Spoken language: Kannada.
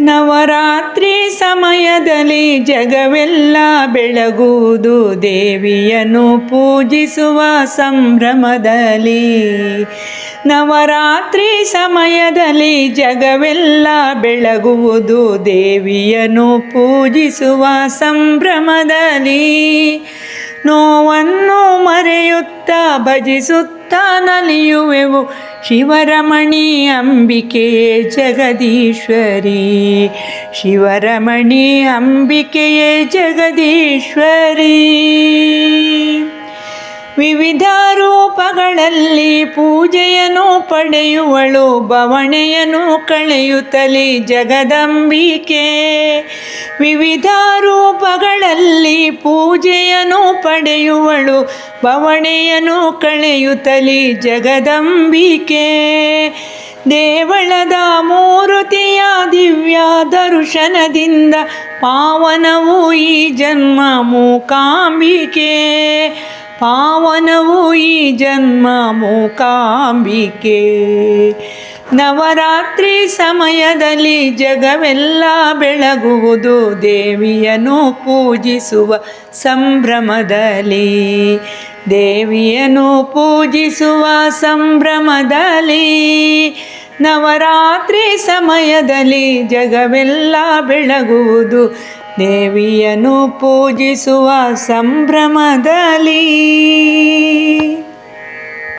ನವರಾತ್ರಿ ಸಮಯದಲ್ಲಿ ಜಗವೆಲ್ಲ ಬೆಳಗುವುದು ದೇವಿಯನ್ನು ಪೂಜಿಸುವ ಸಂಭ್ರಮದಲ್ಲಿ. ನವರಾತ್ರಿ ಸಮಯದಲ್ಲಿ ಜಗವೆಲ್ಲ ಬೆಳಗುವುದು ದೇವಿಯನ್ನು ಪೂಜಿಸುವ ಸಂಭ್ರಮದಲ್ಲಿ. ನೋವನ್ನು ಮರೆಯುತ್ತಾ ಭಜಿಸುತ್ತಾ ನಲಿಯುವೆವು ಶಿವರಮಣಿ ಅಂಬಿಕೆ ಜಗದೀಶ್ವರಿ. ಶಿವರಮಣಿ ಅಂಬಿಕೆಯೇ ಜಗದೀಶ್ವರಿ. ವಿವಿಧ ರೂಪಗಳಲ್ಲಿ ಪೂಜೆಯನ್ನು ಪಡೆಯುವಳು ಬವಣೆಯನ್ನು ಕಳೆಯುತ್ತಲೇ ಜಗದಂಬಿಕೆ. ವಿವಿಧ ರೂಪಗಳಲ್ಲಿ ಪೂಜೆಯನ್ನು ಪಡೆಯುವಳು, ಬವಣೆಯನ್ನು ಕಳೆಯುತ್ತಲಿ ಜಗದಂಬಿಕೆ. ದೇವಳದ ಮೂರುತಿಯ ದಿವ್ಯ ದರ್ಶನದಿಂದ ಪಾವನವು ಈ ಜನ್ಮ ಮೂಕಾಂಬಿಕೆ. ಪಾವನವು ಈ ಜನ್ಮ ಮೂಕಾಂಬಿಕೆ. ನವರಾತ್ರಿ ಸಮಯದಲ್ಲಿ ಜಗವೆಲ್ಲ ಬೆಳಗುವುದು ದೇವಿಯನ್ನು ಪೂಜಿಸುವ ಸಂಭ್ರಮದಲ್ಲಿ. ದೇವಿಯನ್ನು ಪೂಜಿಸುವ ಸಂಭ್ರಮದಲ್ಲಿ ನವರಾತ್ರಿ ಸಮಯದಲ್ಲಿ ಜಗವೆಲ್ಲ ಬೆಳಗುವುದು ದೇವಿಯನ್ನು ಪೂಜಿಸುವ ಸಂಭ್ರಮದಲ್ಲಿ.